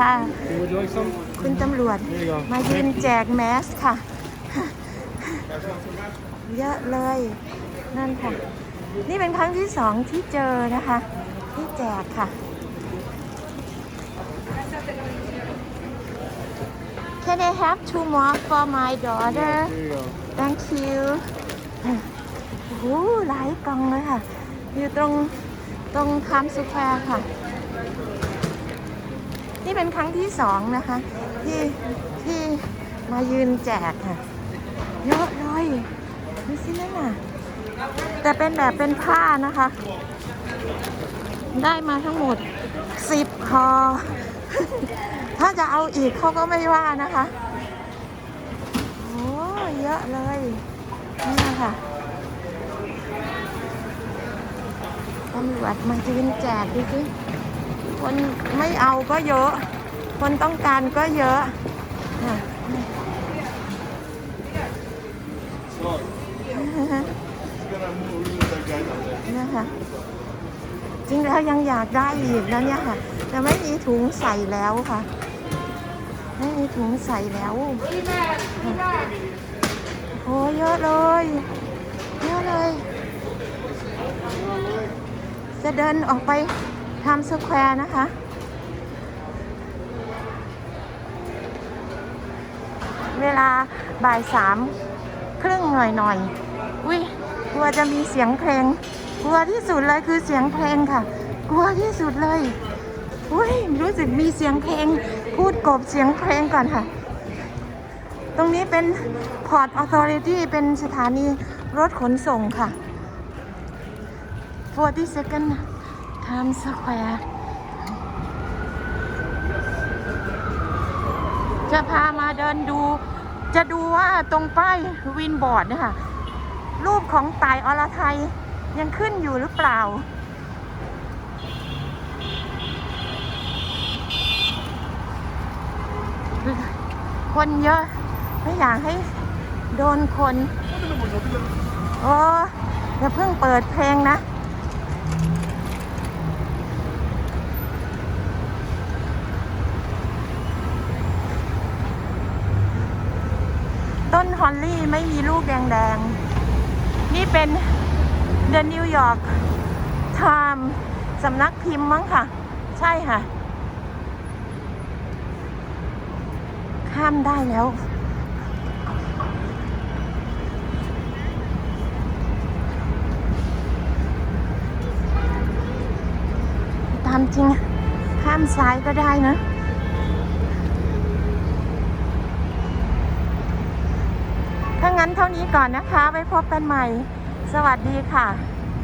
ค่ะ คุณตำรวจมายืนแจกแมสค่ะ เยอะเลย นั่นค่ะ นี่เป็นครั้งที่สองที่เจอนะคะ ที่แจกค่ะ Can I have two more for my daughter Thank you โอ้หลายกล่องเลยค่ะ อยู่ตรงตรงไทม์สแควร์ค่ะ เป็นครั้งที่สองนะคะ ที่ที่มายืนแจกค่ะ เยอะเลยดูสินั่นน่ะ แต่เป็นแบบเป็นผ้านะคะ ได้มาทั้งหมดสิบคอ ถ้าจะเอาอีกเขาก็ไม่ว่านะคะโอ้เยอะเลยนี่ค่ะตำรวจมายืนแจกดูสิ คนไม่เอาก็เยอะ คนต้องการก็เยอะน่ะนะคะจริงแล้วยังอยากได้อีกนะเนี่ยค่ะ แต่ไม่มีถุงใส่แล้วค่ะ ไม่มีถุงใส่แล้วโอ้เยอะเลยเยอะเลย จะเดินออกไป ทำสแควร์นะคะ เวลาบ่ายสามครึ่งหน่อยหน่อยๆอุ้ยกลัวจะมีเสียงเพลง กลัวที่สุดเลยคือเสียงเพลงค่ะ กลัวที่สุดเลยอุ้ยรู้สึกมีเสียงเพลง พูดกบเสียงเพลงก่อนค่ะ ตรงนี้เป็น Port Authority เป็นสถานีรถขนส่งค่ะ 40 second Times Square จะพามาเดินดู จะดูว่าตรงป้ายวินบอร์ดเนี่ยค่ะ รูปของตายอรไทยยังขึ้นอยู่หรือเปล่า คนเยอะ ไม่อยากให้โดนคน โอ้อย่าเพิ่งเปิดเพลงนะ ต้นฮอลลี่ไม่มีลูกแดงๆ นี่เป็น The New York Times สำนักพิมพ์มั้งค่ะ ใช่ค่ะ ข้ามได้แล้ว ตามจริง ข้ามซ้ายก็ได้นะ ถ้างั้นเท่านี้ก่อนนะคะ ไว้พบกันใหม่ สวัสดีค่ะ